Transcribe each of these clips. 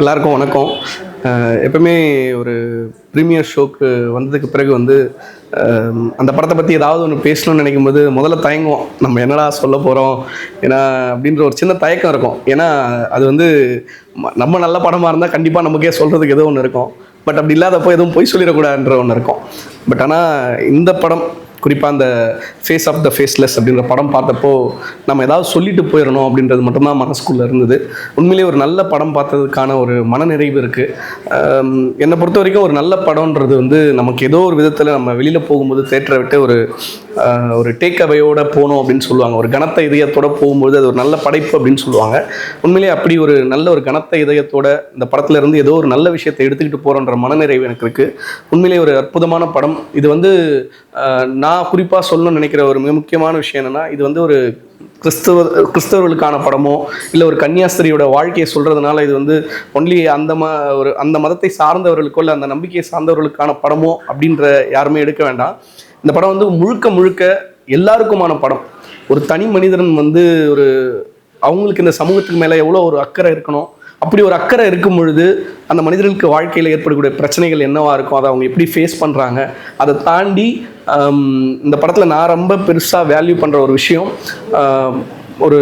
எல்லாருக்கும் வணக்கம். எப்பவுமே ஒரு ப்ரீமியர் ஷோக்கு வந்ததுக்கு பிறகு வந்து அந்த படத்தை பற்றி ஏதாவது ஒன்று பேசணும்னு நினைக்கும் போது முதல்ல தயங்குவோம். நம்ம என்னடா சொல்ல போகிறோம் ஏன்னா அப்படின்ற ஒரு சின்ன தயக்கம் இருக்கும். ஏன்னா அது வந்து நம்ம நல்ல படமாக இருந்தால் கண்டிப்பாக நமக்கே சொல்கிறதுக்கு ஏதோ ஒன்று இருக்கும். பட் அப்படி இல்லாதப்போ எதுவும் பொய் சொல்லிடக்கூடாதுன்ற ஒன்று இருக்கும். பட் ஆனால் இந்த படம் குறிப்பாக அந்த ஃபேஸ் ஆஃப் த ஃபேஸ்லெஸ் அப்படின்ற படம் பார்த்தப்போ நம்ம ஏதாவது சொல்லிட்டு போயிடணும் அப்படின்றது மட்டும்தான் மனசுக்குள்ளே இருந்தது. உண்மையிலேயே ஒரு நல்ல படம் பார்த்ததுக்கான ஒரு மனநிறைவு இருக்குது என்னை பொறுத்த வரைக்கும் ஒரு நல்ல படம்ன்றது வந்து நமக்கு ஏதோ ஒரு விதத்தில் நம்ம வெளியில் போகும்போது தேட்டரை விட்டு ஒரு ஒரு டேக் அவையோட போகணும் அப்படின்னு சொல்லுவாங்க. ஒரு கனத்த இதயத்தோட போகும்போது அது ஒரு நல்ல படைப்பு அப்படின்னு சொல்லுவாங்க. உண்மையிலேயே அப்படி ஒரு நல்ல ஒரு கனத்த இதயத்தோட இந்த படத்துல இருந்து ஏதோ ஒரு நல்ல விஷயத்தை எடுத்துக்கிட்டு போகிறோன்ற மனநிறைவு எனக்கு இருக்குது உண்மையிலேயே ஒரு அற்புதமான படம். இது வந்து நான் குறிப்பாக சொல்லணும்னு நினைக்கிற ஒரு மிக முக்கியமான விஷயம் என்னென்னா இது வந்து ஒரு கிறிஸ்தவ கிறிஸ்தவர்களுக்கான படமோ இல்லை ஒரு கன்னியாஸ்திரியோட வாழ்க்கையை சொல்கிறதுனால இது வந்து ஒன்லி அந்த ம ஒரு அந்த மதத்தை சார்ந்தவர்களுக்கோ இல்லை அந்த நம்பிக்கையை சார்ந்தவர்களுக்கான படமோ அப்படின்ற யாருமே எடுக்க வேண்டாம். இந்த படம் வந்து முழுக்க முழுக்க எல்லாருக்குமான படம். ஒரு தனி மனிதன் வந்து ஒரு அவங்களுக்கு இந்த சமூகத்துக்கு மேலே எவ்வளோ ஒரு அக்கறை இருக்கணும்? அப்படி ஒரு அக்கறை இருக்கும் பொழுது அந்த மனிதர்களுக்கு வாழ்க்கையில் ஏற்படக்கூடிய பிரச்சனைகள் என்னவா இருக்கும்? அதை அவங்க எப்படி ஃபேஸ் பண்ணுறாங்க அதை தாண்டி இந்த படத்தில் நான் ரொம்ப பெருசாக வேல்யூ பண்ணுற ஒரு விஷயம் ஒரு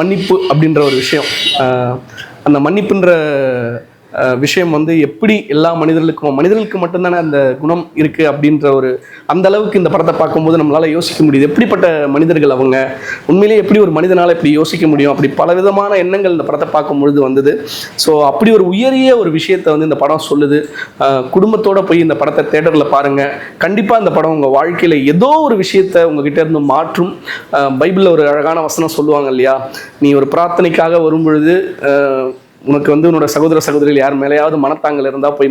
மன்னிப்பு அப்படின்ற ஒரு விஷயம். அந்த மன்னிப்புன்ற விஷயம் வந்து எப்படி எல்லா மனிதர்களுக்கும் மனிதர்களுக்கு மட்டும்தானே அந்த குணம் இருக்குது அப்படின்ற ஒரு அந்த அளவுக்கு இந்த படத்தை பார்க்கும்போது நம்மளால் யோசிக்க முடியுது. எப்படிப்பட்ட மனிதர்கள் அவங்க? உண்மையிலேயே எப்படி ஒரு மனிதனால் இப்படி யோசிக்க முடியும்? அப்படி பல விதமான எண்ணங்கள் இந்த படத்தை பார்க்கும்பொழுது வந்தது. ஸோ அப்படி ஒரு உயரிய ஒரு விஷயத்தை வந்து இந்த படம் சொல்லுது. குடும்பத்தோடு குடும்பத்தோட போய் இந்த படத்தை தேட்டரில் பாருங்கள் கண்டிப்பாக இந்த படம் உங்கள் வாழ்க்கையில் ஏதோ ஒரு விஷயத்தை உங்ககிட்ட இருந்து மாற்றும். பைபிளில் ஒரு அழகான வசனம் சொல்லுவாங்க இல்லையா? நீ ஒரு பிரார்த்தனைக்காக வரும்பொழுது உனக்கு வந்து உன்னோட சகோதர சகோதரிகள் யார் மேலேயாவது மனத்தாங்கல் இருந்தால் போய்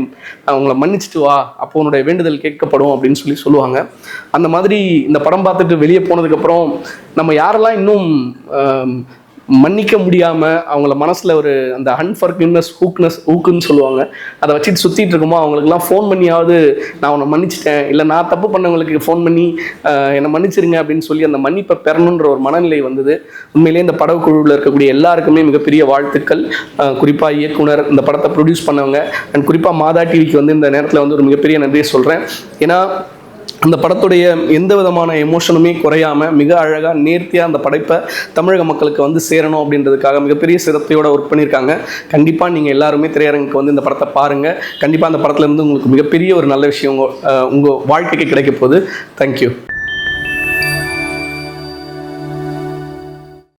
அவங்கள மன்னிச்சிட்டு வா அப்போ உன்னுடைய வேண்டுதல் கேட்கப்படும் அப்படின்னு சொல்லி சொல்லுவாங்க. அந்த மாதிரி இந்த படம் பார்த்துட்டு வெளியே போனதுக்கப்புறம் நம்ம யாரெல்லாம் இன்னும் மன்னிக்க முடியாமல் அவங்கள மனசில் ஒரு அந்த அன்ஃபர்கிவ்னஸ் ஹூக்னஸ் ஹூக்குன்னு சொல்லுவாங்க. அதை வச்சுட்டு சுற்றிட்டு இருக்குமோ அவங்களுக்குலாம் ஃபோன் பண்ணியாவது நான் உன்னை மன்னிச்சிட்டேன். இல்லை நான் தப்பு பண்ணவங்களுக்கு ஃபோன் பண்ணி என்னை மன்னிச்சிருங்க அப்படின்னு சொல்லி அந்த மன்னிப்பை பெறணுன்ற ஒரு மனநிலை வந்தது. உண்மையிலே இந்த படக்குழுவில் இருக்கக்கூடிய எல்லாருக்குமே மிகப்பெரிய வாழ்த்துக்கள். குறிப்பாக இயக்குனர் இந்த படத்தை ப்ரொடியூஸ் பண்ணவங்க. அண்ட் குறிப்பாக மாதா டிவிக்கு வந்து இந்த நேரத்தில் வந்து ஒரு மிகப்பெரிய நன்றியை சொல்கிறேன் ஏன்னா அந்த படத்துடைய எந்த விதமான எமோஷனுமே குறையாம மிக அழகாக நேர்த்தியாக அந்த படைப்பை தமிழக மக்களுக்கு வந்து சேரணும் அப்படின்றதுக்காக மிகப்பெரிய சிரத்தையோடு ஒர்க் பண்ணியிருக்காங்க. கண்டிப்பாக நீங்கள் எல்லாருமே திரையரங்குக்கு வந்து இந்த படத்தை பாருங்கள் கண்டிப்பாக அந்த படத்துலேருந்து உங்களுக்கு மிகப்பெரிய ஒரு நல்ல விஷயம் உங்கள் உங்கள் வாழ்க்கைக்கு கிடைக்க போகுது. தேங்க்யூ